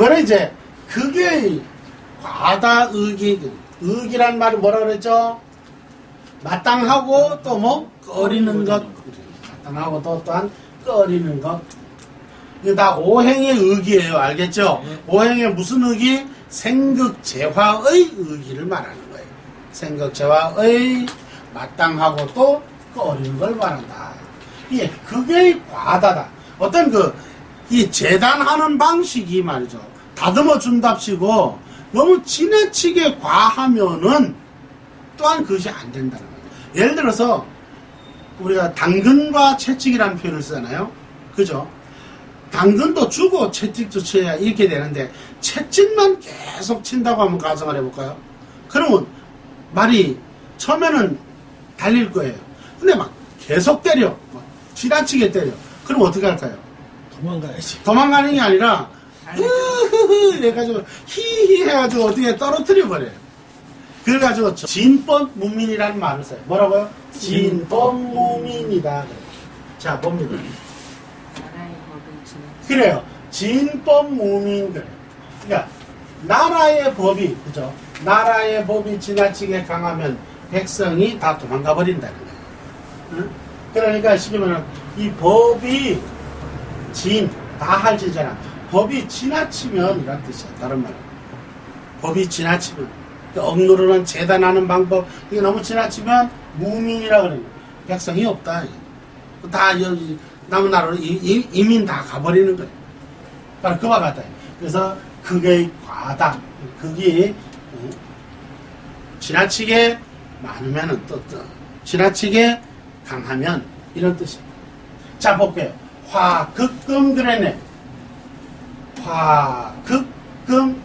그래 이제 그게 과다 의기 의기란 말이 뭐라 그랬죠? 마땅하고 또 뭐 꺼리는 것. 마땅하고 또 또한 꺼리는 것. 이게 다 오행의 의기예요. 알겠죠? 오행의 무슨 의기? 생극재화의 의기를 말하는 거예요. 생극재화의 마땅하고 또 꺼리는 걸 말한다. 예, 그게 과다다. 어떤 그 이 재단하는 방식이 말이죠 다듬어 준답시고 너무 지나치게 과하면은 또한 그것이 안 된다는 거예요. 예를 들어서 우리가 당근과 채찍이라는 표현을 쓰잖아요. 그죠? 당근도 주고 채찍도 쳐야 이렇게 되는데 채찍만 계속 친다고 한번 가정을 해볼까요? 그러면 말이 처음에는 달릴 거예요. 근데 막 계속 때려. 막 지나치게 때려. 그럼 어떻게 할까요? 도망가야지. 도망가는 게 아니라 흐흐흐 이래가지고 히히 해가지고 어떻게 떨어뜨려 버려요. 그래가지고 진법 무민이라는 말을 써요. 뭐라고요? 진법 무민이다. 자 봅니다. 나라의 법은 지나 그래요. 진법 무민 그래. 그러니까 나라의 법이 그죠? 나라의 법이 지나치게 강하면 백성이 다 도망가 버린다는 거예요. 응? 그러니까 쉽게 말하면 이 법이 진, 다 할지잖아. 법이 지나치면 이란 뜻이야. 다른 말은. 법이 지나치면. 그 억누르는 재단하는 방법, 이게 너무 지나치면 무민이라 그래요. 백성이 없다. 다 여기 남은 나라로 이- 이- 이민 다 가버리는 거예요. 바로 그와 같아요. 그래서 그게 과다. 그게 어, 지나치게 많으면은 또, 또 지나치게 강하면 이런 뜻입니다. 자 볼게요. 화극금 그래네. 화극금.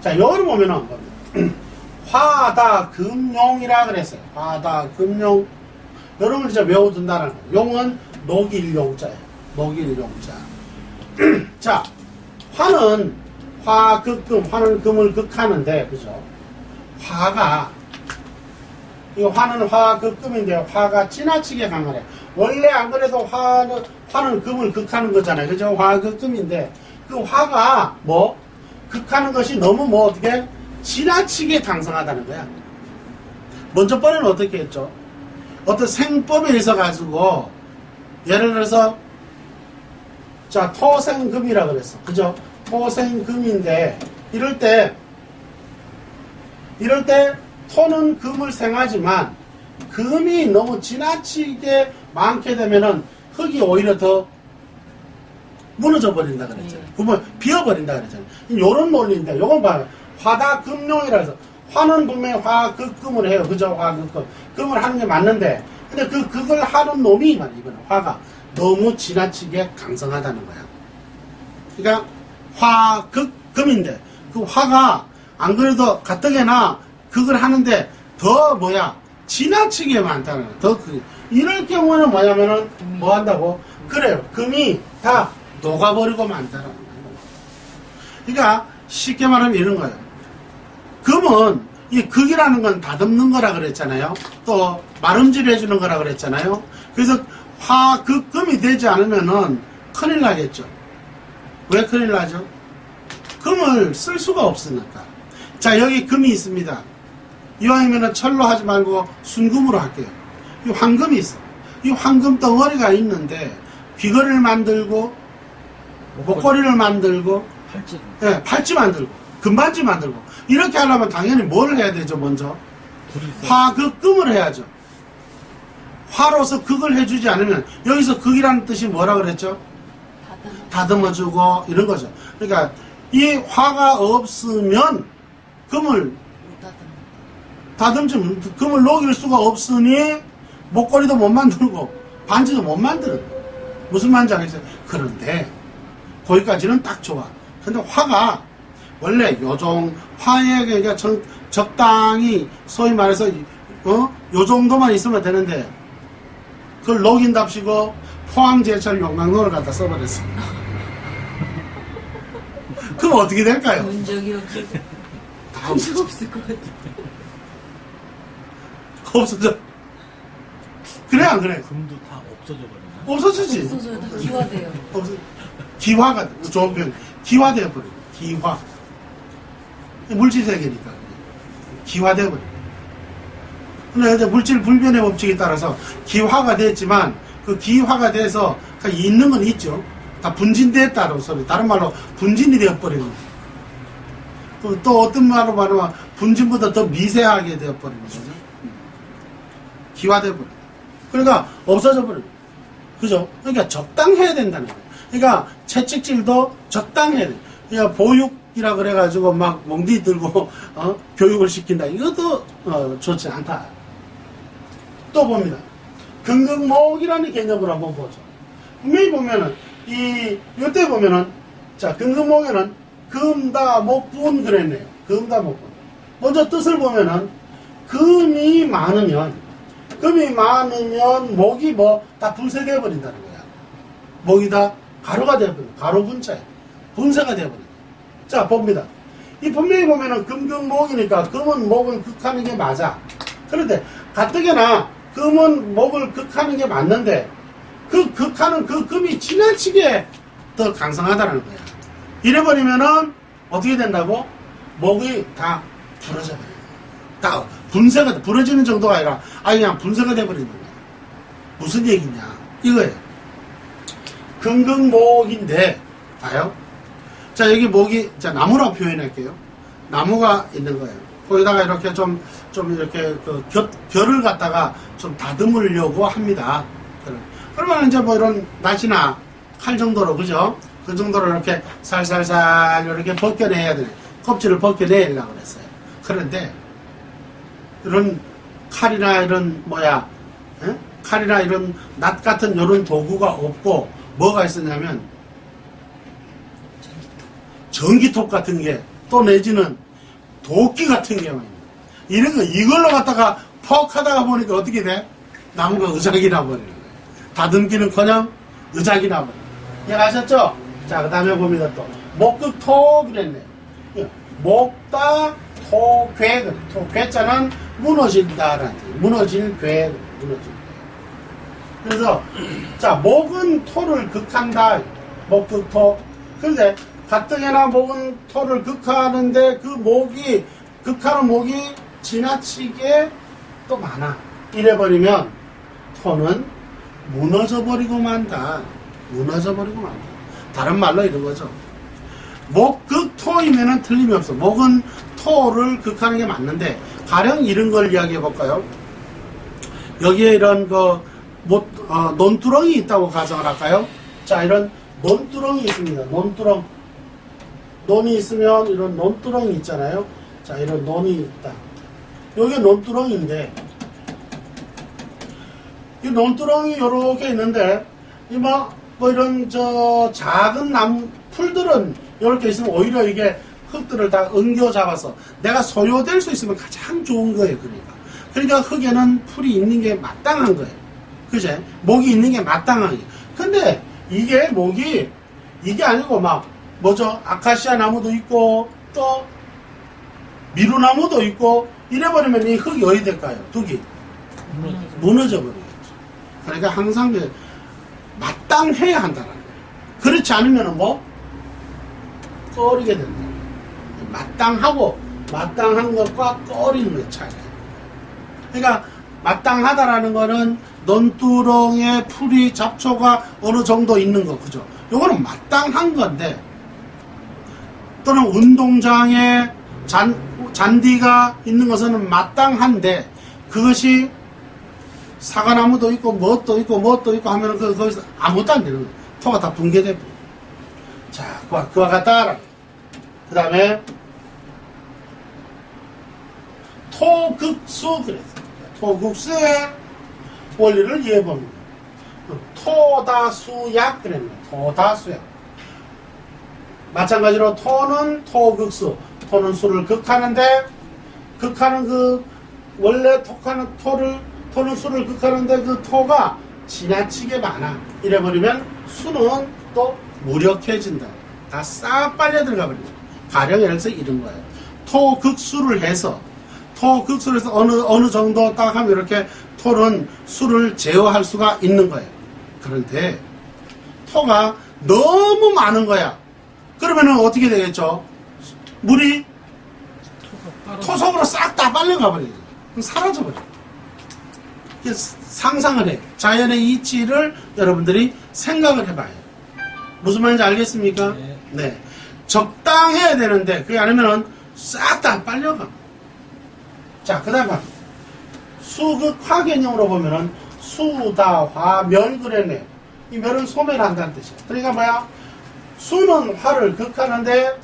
자 여기를 보면은 화다금용이라 그랬어요. 화다금용. 여러분 이제 외워둔다는 거예요. 용은 녹일용자예요. 녹일용자. 자, 화는 화극금, 화는 금을 극하는데, 그죠? 화가, 이 화는 화극금인데, 화가 지나치게 강하래. 원래 안 그래도 화는, 화는 금을 극하는 거잖아요. 그죠? 화극금인데, 그 화가 뭐, 극하는 것이 너무 뭐 어떻게, 지나치게 강성하다는 거야. 먼저 번에는 어떻게 했죠? 어떤 생법에 있어 가지고, 예를 들어서, 자, 토생금이라 그랬어. 그죠? 토생금인데, 이럴 때, 이럴 때, 토는 금을 생하지만, 금이 너무 지나치게 많게 되면은, 흙이 오히려 더 무너져 버린다 그랬잖아요. 네. 그러면 비어 버린다 그랬잖아요. 요런 논리인데, 요건 봐요. 화다 금용이라 해서, 화는 분명히 화극금을 해요. 그죠? 화극금. 금을 하는 게 맞는데, 근데 그, 그걸 하는 놈이 말이야, 이거는. 화가. 너무 지나치게 강성하다는 거야. 그러니까 화극금인데 그 화가 안 그래도 가뜩이나 그걸 하는데 더 뭐야 지나치게 많다는 거야. 더그 이럴 경우는 뭐냐면은 뭐 한다고 그래요 금이 다 녹아버리고 많다는. 그러니까 쉽게 말하면 이런 거예요. 금은 이 극이라는 건 다듬는 거라 그랬잖아요. 또 마름질 해주는 거라 그랬잖아요. 그래서 화극금이 되지 않으면은 큰일 나겠죠. 왜 큰일 나죠? 금을 쓸 수가 없으니까. 자, 여기 금이 있습니다. 이왕이면 철로 하지 말고 순금으로 할게요. 이 황금이 있어. 이 황금 덩어리가 있는데 귀걸이를 만들고 목걸이를 만들고 팔찌. 예, 팔찌 만들고 금반지 만들고 이렇게 하려면 당연히 뭘 해야 되죠 먼저. 화극금을 해야죠 화로서 극을 해주지 않으면 여기서 극이라는 뜻이 뭐라 그랬죠 다듬어주고 이런 거죠 그러니까 이 화가 없으면 금을 못 다듬지 금을 녹일 수가 없으니 목걸이도 못 만들고 반지도 못 만들어 무슨 말인지 알겠어요? 그런데 거기까지는 딱 좋아. 근데 화가 원래 요정 화에 그러니까 정- 적당히 소위 말해서 어? 요 정도만 있으면 되는데 그걸 녹인답시고 포항제철 용광로를 갖다 써버렸어. 그럼 어떻게 될까요? 문적이 없을 것 같아 없어져 그래 안 그래 금도 다 없어져 버리나? 없어지지 없어져요 다 기화돼요 없어. 기화가 좋은 표현. 기화되어 버려. 기화. 물질 세계니까. 기화되어버려. 근데 이제 물질 불변의 법칙에 따라서 기화가 됐지만 그 기화가 돼서 그 있는 건 있죠. 다 분진됐다는 소리. 다른 말로 분진이 되어버리는 거죠. 또, 또 어떤 말로 말하면 분진보다 더 미세하게 되어버리는 거죠. 기화돼 버려. 그러니까 없어져 버려. 그죠? 그러니까 적당해야 된다는 거예요. 그러니까 채찍질도 적당해야 돼. 그러니까 보육이라 그래가지고 막 몽디 들고 어? 교육을 시킨다. 이것도 어, 좋지 않다. 또 봅니다. 근근목이라는 개념을 한번 보죠. 분명히 보면은 이 이때 보면은 자 근근목에는 금다 목분 그랬네요. 금다 목분. 먼저 뜻을 보면은 금이 많으면 금이 많으면 목이 뭐 다 분쇄되어 버린다는 거야. 목이 다 가루가 되어 버려. 가루 분자야. 분쇄가 되어 버려. 자 봅니다. 이 분명히 보면은 금근목이니까 금은 목을 극하는 게 맞아. 그런데 가뜩이나 금은 목을 극하는 게 맞는데 그 극하는 그 금이 지나치게 더 강성하다는 거야. 이래버리면은 어떻게 된다고? 목이 다 부러져 버려요. 다 분쇄가 돼. 부러지는 정도가 아니라 아예 그냥 분쇄가 돼버리는 거야. 무슨 얘기냐? 이거예요. 금극목인데 봐요. 자 여기 목이 자 나무라고 표현할게요. 나무가 있는 거예요. 거기다가 이렇게 좀좀 이렇게 그 곁, 결을 갖다가 좀 다듬으려고 합니다. 그러면 이제 뭐 이런 낫이나 칼 정도로 그죠? 그 정도로 이렇게 살살살 이렇게 벗겨내야 되네. 껍질을 벗겨내려고 그랬어요. 그런데 이런 칼이나 이런 뭐야 에? 칼이나 이런 낫 같은 이런 도구가 없고 뭐가 있었냐면 전기톱 같은 게 또 내지는 도끼 같은 경우에 이런 거 이걸로 갖다가 퍽 하다가 보니까 어떻게 돼? 나무가 의작이 나버리는 거예요. 다듬기는커녕 의작이 나버려. 이해가셨죠? 자, 그 다음에 봅니다 또. 목극토 그랬네요. 예, 목다 토괴 그래. 토 괴자는 무너진다라는 뜻. 무너질 괴 무너질 괴. 그래서 자 목은 토를 극한다. 목극토. 그런데 가뜩이나 목은 토를 극하는데 그 목이 극하는 목이 지나치게 또 많아. 이래버리면 토는 무너져 버리고 만다. 무너져 버리고 만다. 다른 말로 이런 거죠. 목극토이면은 틀림이 없어. 목은 토를 극하는 게 맞는데 가령 이런 걸 이야기해 볼까요? 여기에 이런 그 못, 어, 논두렁이 있다고 가정을 할까요? 자, 이런 논두렁이 있습니다. 논두렁. 논이 있으면 이런 논두렁이 있잖아요. 자, 이런 논이 있다. 여기 논두렁인데, 이 논두렁이 이렇게 있는데, 이뭐 뭐 이런 저 작은 나무 풀들은 이렇게 있으면 오히려 이게 흙들을 다 엉겨 잡아서 내가 소요될 수 있으면 가장 좋은 거예요. 그러니까. 그러니까 흙에는 풀이 있는 게 마땅한 거예요. 그제? 목이 있는 게 마땅한 게. 근데 이게 목이 이게 아니고 막 뭐죠? 아카시아 나무도 있고 또 미루나무도 있고 이래버리면 이 흙이 어디 될까요? 둑이 무너져 버리겠죠. 그러니까 항상 그 마땅해야 한다는 거예요. 그렇지 않으면 뭐 꺼리게 된다. 마땅하고 마땅한 것과 꺼리는 것 차이예요. 그러니까 마땅하다라는 거는 논두렁에 풀이 잡초가 어느 정도 있는 거 그죠? 요거는 마땅한 건데 또는 운동장에 잔, 잔디가 있는 것은 마땅한데 그것이 사과나무도 있고 뭣도 있고 뭣도 있고 하면 그 거기서 아무것도 안 되는 거예요. 토가 다 붕괴돼. 자, 그와, 그와 같다. 그 다음에 토극수 그랬어요. 토극수의 원리를 이해해 봅니다. 토다수약 그랬네. 토다수약. 마찬가지로 토는 토극수. 토는 수를 극하는데 극하는 그 원래 토하는 토를 토는 수를 극하는데 그 토가 지나치게 많아. 이래버리면 수는 또 무력해진다. 다 싹 빨려 들어가 버리죠. 가령 예를 들어서 이런 거예요. 토극수를 해서 토극수를 해서 어느 어느 정도 딱 하면 이렇게 토는 수를 제어할 수가 있는 거예요. 그런데 토가 너무 많은 거야. 그러면은 어떻게 되겠죠? 물이 토속으로 싹 다 빨려가 버리죠. 그럼 사라져 버려. 이게 상상을 해. 자연의 이치를 여러분들이 생각을 해봐요. 무슨 말인지 알겠습니까? 네. 네. 적당해야 되는데, 그게 아니면은 싹 다 빨려가. 자, 그 다음에 수극화 개념으로 보면은 수다, 화, 멸 그랬네요. 이 멸은 소멸 한다는 뜻이야. 그러니까 뭐야? 수는 화를 극하는데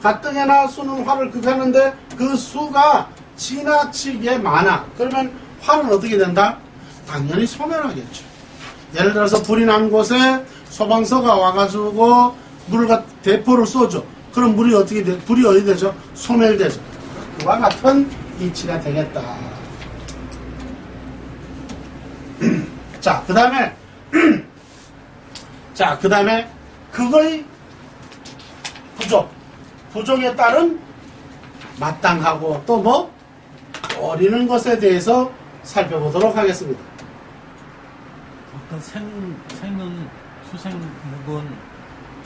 가뜩이나 수는 화를 극하는데 그 수가 지나치게 많아. 그러면 화는 어떻게 된다? 당연히 소멸하겠죠. 예를 들어서 불이 난 곳에 소방서가 와가지고 물과 대포를 쏘죠. 그럼 물이 어떻게 돼? 불이 어디 되죠? 소멸되죠. 그와 같은 이치가 되겠다. 자, 그 다음에, 자, 그 다음에, 그거의 부족. 부족에 따른 마땅하고 또 뭐? 어리는 것에 대해서 살펴보도록 하겠습니다. 아까 생, 생은 수생목은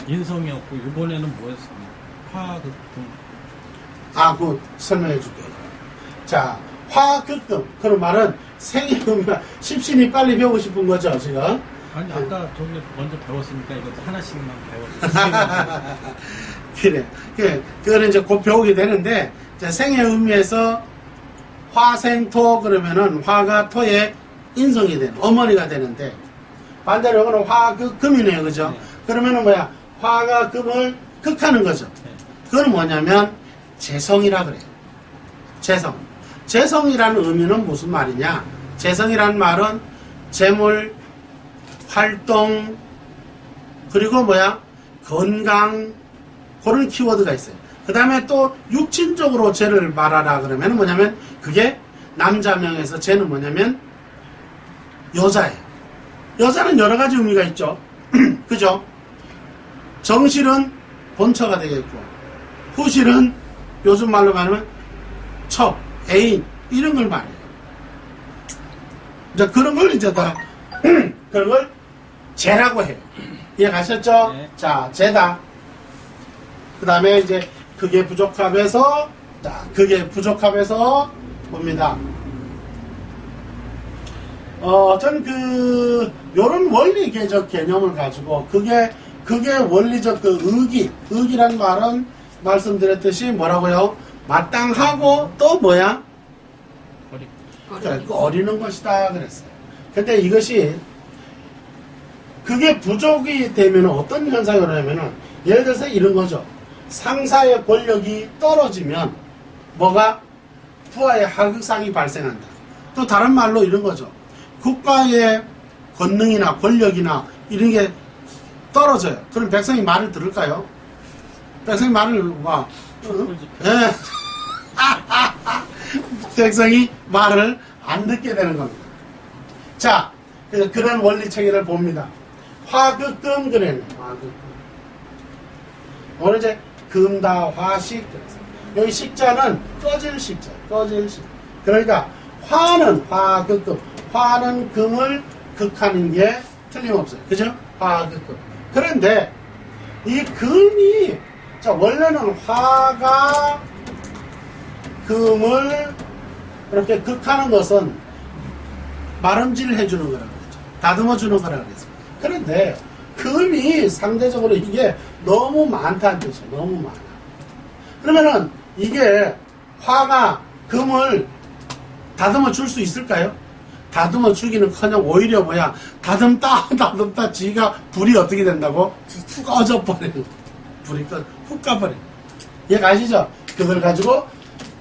인성이었고 이번에는 뭐였습니까? 화극금 아, 그 설명해 줄게요. 자, 화극금. 그런 말은 생이면 십신이 빨리 배우고 싶은 거죠, 지금. 아니 아까 저기 먼저 배웠으니까 이것도 하나씩만 배웠어요. 그래. 그, 그거는 이제 곧 배우게 되는데, 자, 생의 의미에서 화생토 그러면은 화가 토의 인성이 되는, 어머니가 되는데, 반대로 이거는 화극금이네요, 그죠? 네. 그러면은 뭐야? 화가 금을 극하는 거죠. 네. 그건 뭐냐면, 재성이라 그래요. 재성. 재성이라는 의미는 무슨 말이냐? 재성이라는 말은 재물, 활동, 그리고 뭐야? 건강, 그런 키워드가 있어요. 그 다음에 또 육친적으로 죄를 말하라 그러면 뭐냐면 그게 남자명에서 죄는 뭐냐면 여자예요. 여자는 여러 가지 의미가 있죠. 그죠? 정실은 본처가 되겠고 후실은 요즘 말로 말하면 첩, 애인 이런 걸 말해요. 이제 그런 걸 이제 다 그런 걸 죄라고 해요. 이해 가셨죠? 네. 자, 죄다. 그 다음에 이제 그게 부족함에서 자 그게 부족함에서 봅니다. 어, 전 그, 요런 원리 개적 개념을 가지고, 그게, 그게 원리적 그 의기, 의기란 말은 말씀드렸듯이 뭐라고요? 마땅하고 또 뭐야? 그래, 그 어리는 것이다 그랬어요. 근데 이것이 그게 부족이 되면 어떤 현상이 일어나면은 예를 들어서 이런 거죠. 상사의 권력이 떨어지면 뭐가 부하의 하극상이 발생한다. 또 다른 말로 이런 거죠. 국가의 권능이나 권력이나 이런 게 떨어져요. 그럼 백성이 말을 들을까요? 백성이 말을 막 어? 예. 백성이 말을 안 듣게 되는 겁니다. 자, 그래서 그런 원리 체계를 봅니다. 화극금 그랬네. 화극금. 오늘 이제 금다 화식 그래서 여기 식자는 꺼질 식자, 꺼질 식. 그러니까 화는 화극금, 화는 금을 극하는 게 틀림없어요. 그죠? 화극금. 그런데 이 금이 자 원래는 화가 금을 이렇게 극하는 것은 마름질 해주는 거라고 그랬죠. 다듬어 주는 거라고 그랬어요. 그런데 금이 상대적으로 이게 너무 많다는 뜻이에요. 너무 많아. 그러면은 이게 화가 금을 다듬어 줄 수 있을까요? 다듬어 주기는 커녕 오히려 뭐야 다듬다 다듬다 지가 불이 어떻게 된다고? 훅 꺼져 버리는 거야. 불이 꺼, 훅 가버려. 얘 가시죠? 그걸 가지고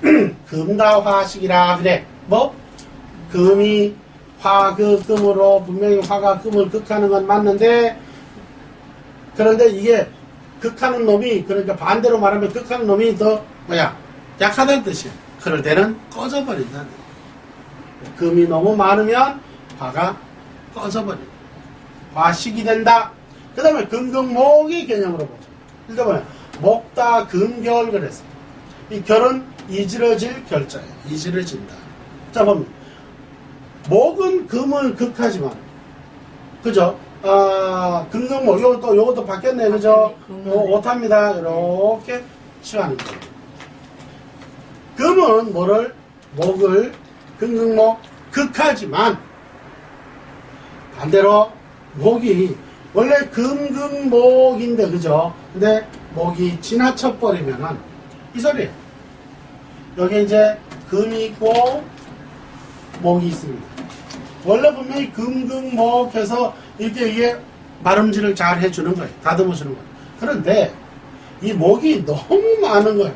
금다화식이라 그래. 뭐? 금이 화그 금으로 분명히 화가 금을 극하는 건 맞는데 그런데 이게 극하는 놈이 그러니까 반대로 말하면 극하는 놈이 더 뭐야 약하다는 뜻이야. 그럴 때는 꺼져버린다는. 금이 너무 많으면 화가 꺼져버린다. 화식이 된다. 그 다음에 금경목의 개념으로 보죠. 뭐야 목다 금결 그랬어. 이 결은 이지러질 결자예요. 이지러진다. 자 보면 목은 금을 극하지만 그죠? 아 금경목 요것도 요것도 바뀌었네 그죠? 금을. 요 오타입니다. 이렇게 취하는 거예요. 금은 뭐를 목을 금금목 극하지만 반대로 목이 원래 금금목인데 그죠? 근데 목이 지나쳐 버리면은 이 소리예요. 여기 이제 금이 있고 목이 있습니다. 원래 분명히 금금목 해서 이렇게 이게 마름질을 잘 해주는 거예요. 다듬어 주는 거예요. 그런데 이 목이 너무 많은 거예요.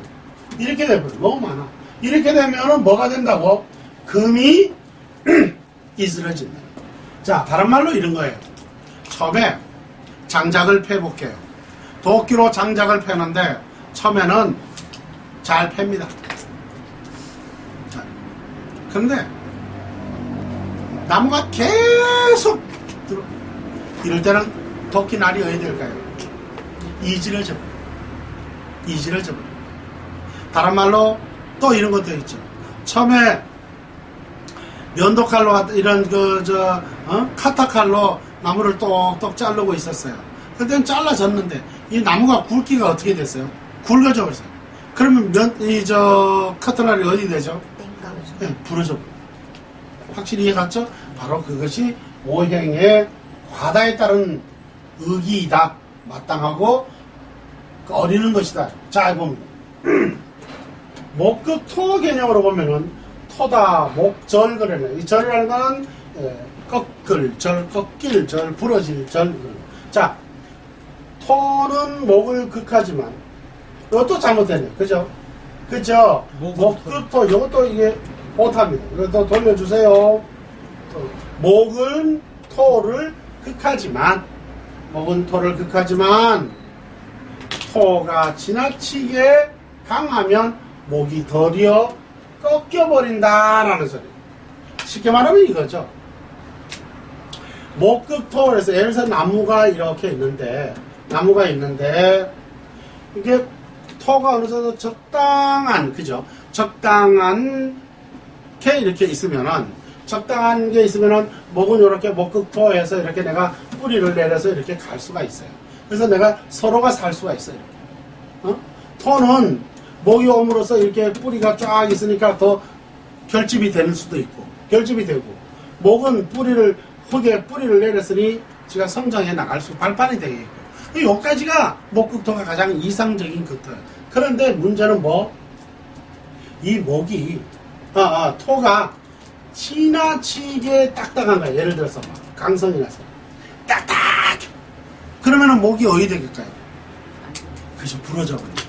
이렇게 되면 너무 많아. 이렇게 되면은 뭐가 된다고? 금이 이스러진다. 자, 다른 말로 이런 거예요. 처음에 장작을 패볼게요. 도끼로 장작을 패는데 처음에는 잘 팹니다. 자, 그런데 나무가 계속 들어. 이럴 때는 도끼 날이 어디 될까요? 이지를 접어. 이지를 접어. 다른 말로 또 이런 것도 있죠. 처음에 면도칼로 이런 그저 어? 카타칼로 나무를 똑똑 자르고 있었어요. 그때는 잘라졌는데 이 나무가 굵기가 어떻게 됐어요? 굵어져 버렸어요. 그러면 면 이 저 카트날이 어디 되죠? 땡깡. 네, 부러져. 버려요. 확실히 이해갔죠? 바로 그것이 오행의 과다에 따른 의기이다. 마땅하고 어리는 것이다. 자, 봅니다. 목극 토 개념으로 보면은 토다, 목절 그러네. 이 절이라는 건 예, 꺾을 절, 꺾일 절, 부러질 절. 자, 토는 목을 극하지만 이것도 잘못됐네. 그죠? 그죠? 목극토, 이것도 이게 오탑니다. 이것도 돌려주세요. 또, 목은 토를 극하지만, 목은 토를 극하지만, 토가 지나치게 강하면 목이 더디어 꺾여버린다라는 소리. 쉽게 말하면 이거죠. 목극토에서 예를 들어서 나무가 이렇게 있는데, 나무가 있는데, 이게 토가 어느 정도 적당한, 그죠? 적당한 게 이렇게 있으면은, 적당한 게 있으면은, 목은 이렇게 목극토에서 이렇게 내가 뿌리를 내려서 이렇게 갈 수가 있어요. 그래서 내가 서로가 살 수가 있어요. 어? 토는 목이 옴으로써 이렇게 뿌리가 쫙 있으니까 더 결집이 되는 수도 있고, 결집이 되고, 목은 뿌리를, 흙에 뿌리를 내렸으니 지가 성장해 나갈 수, 발판이 되겠고. 이 여기까지가 목극토가 가장 이상적인 극토예요. 그런데 문제는 뭐? 이 목이, 아, 아, 토가 지나치게 딱딱한 거야. 예를 들어서 막 강성이 나서. 딱딱해. 그러면은 목이 어디 되겠까요? 그래서 부러져 버리는 거죠.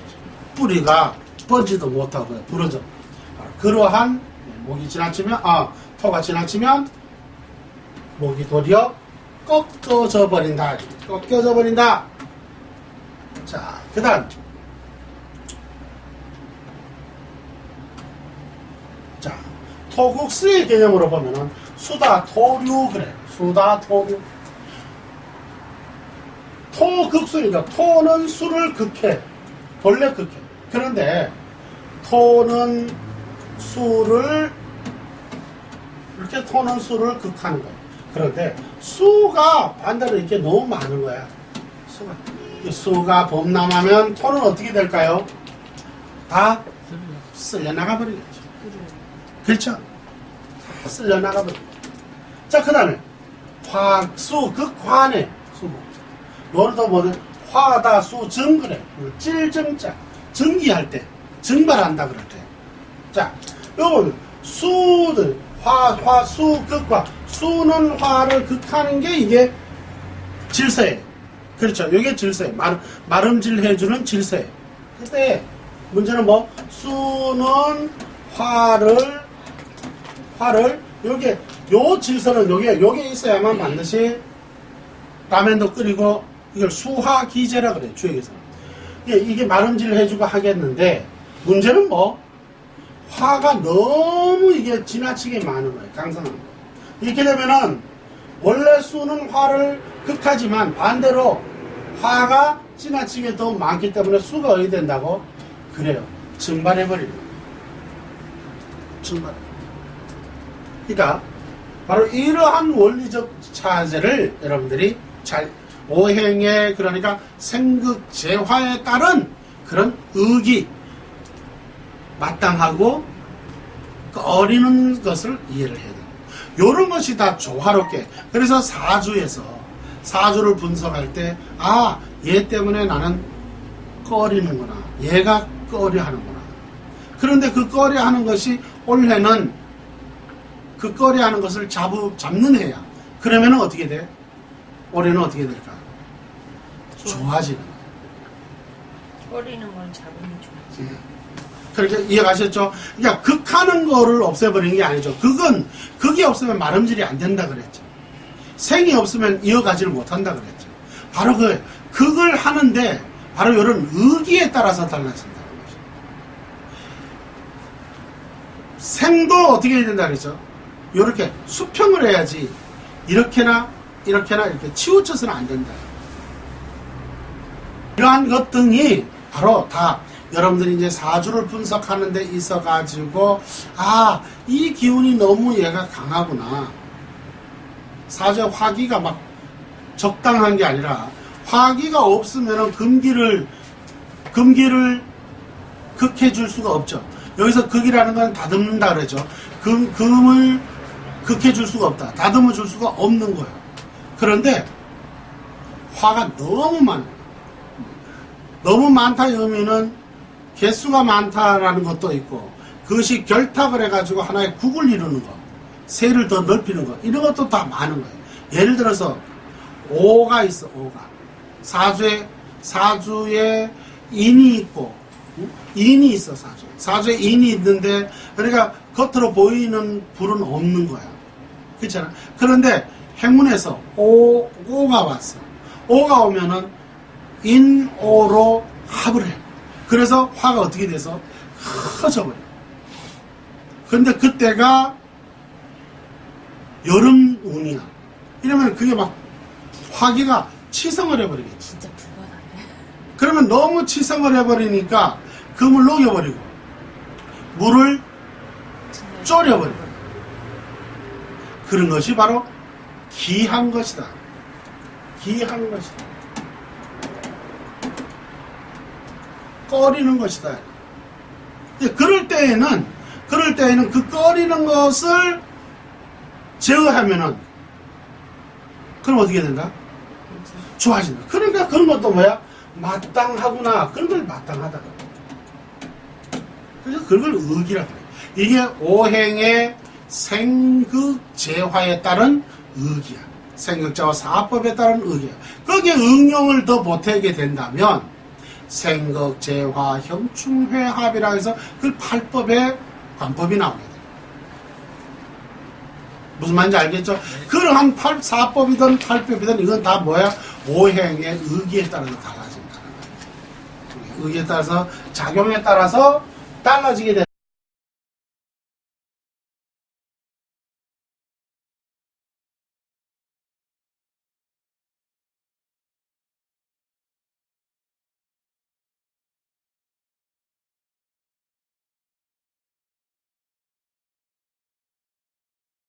뿌리가 뻗지도 못하고 부러져. 그러한 목이 지나치면, 아, 토가 지나치면 목이 도리어 꺾여져 버린다. 꺾여져 버린다. 자, 그 다음. 자, 토국수의 개념으로 보면은 수다, 토류, 그래. 수다, 토류. 토극수니까 토는 수를 극해. 본래 극해. 그런데 토는 수를 이렇게 토는 수를 극하는 거예요. 그런데 수가 반대로 이렇게 너무 많은 거야. 수가. 이 수가 범람하면 토는 어떻게 될까요? 다 쓸려나가 버리겠죠. 그렇죠? 다 쓸려나가 버리겠죠. 자, 그 다음에 화 수 극화네. 수. 노르도 뭐는 화다 수 증그래. 찔증자. 증기할 때. 증발한다 그럴 때. 자, 요거는 수들 화, 화, 수, 극화. 수는 화를 극하는 게 이게 질서예요. 그렇죠. 이게 질서예요. 말, 마름질 해주는 질서예요. 근데 문제는 뭐? 수는 화를, 화를, 요게, 요 질서는 요게, 요게 있어야만 반드시 라면도 끓이고 이걸 수화 기제라 그래, 주역에서는. 이게, 이게 마름질 해주고 하겠는데, 문제는 뭐? 화가 너무 이게 지나치게 많은 거예요. 강성한 거. 이렇게 되면은 원래 수는 화를 극하지만 반대로 화가 지나치게 더 많기 때문에 수가 어디 된다고? 그래요. 증발해버리는. 증발. 그러니까 바로 이러한 원리적 차제를 여러분들이 잘 오행에 그러니까 생극 재화에 따른 그런 의기 마땅하고 꺼리는 것을 이해를 해야 됩니다. 이런 것이 다 조화롭게 그래서 사주에서 사주를 분석할 때 아 얘 때문에 나는 꺼리는구나 얘가 꺼려하는구나 그런데 그 꺼려하는 것이 올해는 그 꺼려하는 것을 잡는 해야 그러면 어떻게 돼? 올해는 어떻게 될까? 좋아지는. 꺼리는 걸 잡으면 좋지. 그렇게 이해가셨죠? 그러니까 극하는 거를 없애버리는 게 아니죠. 극은 극이 없으면 말음질이 안 된다 그랬죠. 생이 없으면 이어가지를 못한다 그랬죠. 바로 그 극을 하는데 바로 이런 의기에 따라서 달라진다는 거죠. 생도 어떻게 해야 된다 그랬죠? 이렇게 수평을 해야지 이렇게나 이렇게나 이렇게 치우쳐서는 안 된다. 이러한 것 등이 바로 다 여러분들이 이제 사주를 분석하는 데 있어 가지고 아 이 기운이 너무 얘가 강하구나. 사주에 화기가 막 적당한 게 아니라 화기가 없으면은 금기를 금기를 극해 줄 수가 없죠. 여기서 극이라는 건 다듬는다 그러죠. 금, 금을 극해 줄 수가 없다. 다듬어 줄 수가 없는 거예요 그런데 화가 너무 많아 너무 많다 의미는 개수가 많다라는 것도 있고 그것이 결탁을 해가지고 하나의 국을 이루는 것 세를 더 넓히는 것 이런 것도 다 많은 거예요. 예를 들어서 오가 있어 오가. 사주에 사주에 인이 있고 응? 인이 있어 사주 사주에 인이 있는데 그러니까 겉으로 보이는 불은 없는 거야. 그렇잖아. 그런데 행문에서 오, 오가 왔어 오가 오면은 인오로 합을 해. 그래서 화가 어떻게 돼서 커져버려. 근데 그때가 여름 운이야. 이러면 그게 막 화기가 치성을 해버리겠지. 진짜 불안하네. 그러면 너무 치성을 해버리니까 금을 녹여버리고 물을 졸여버리고 그런 것이 바로 기한 것이다. 기한 것이다. 꺼리는 것이다. 그럴 때에는, 그럴 때에는 그 꺼리는 것을 제어하면은, 그럼 어떻게 된다? 좋아진다. 그러니까 그런 것도 뭐야? 마땅하구나. 그런 걸 마땅하다. 그래서 그걸 의기라 그래. 이게 오행의 생극재화에 따른 의기야. 생극자와 사법에 따른 의기야. 거기에 응용을 더 보태게 된다면 생극 재화 형충회 합이라 해서 그 팔법의 관법이 나오게 돼. 무슨 말인지 알겠죠? 그러한 팔, 사법이든 팔법이든 이건 다 뭐야? 오행의 의기에 따라서 달라진다는 거예요. 의기에 따라서 작용에 따라서 달라지게 돼.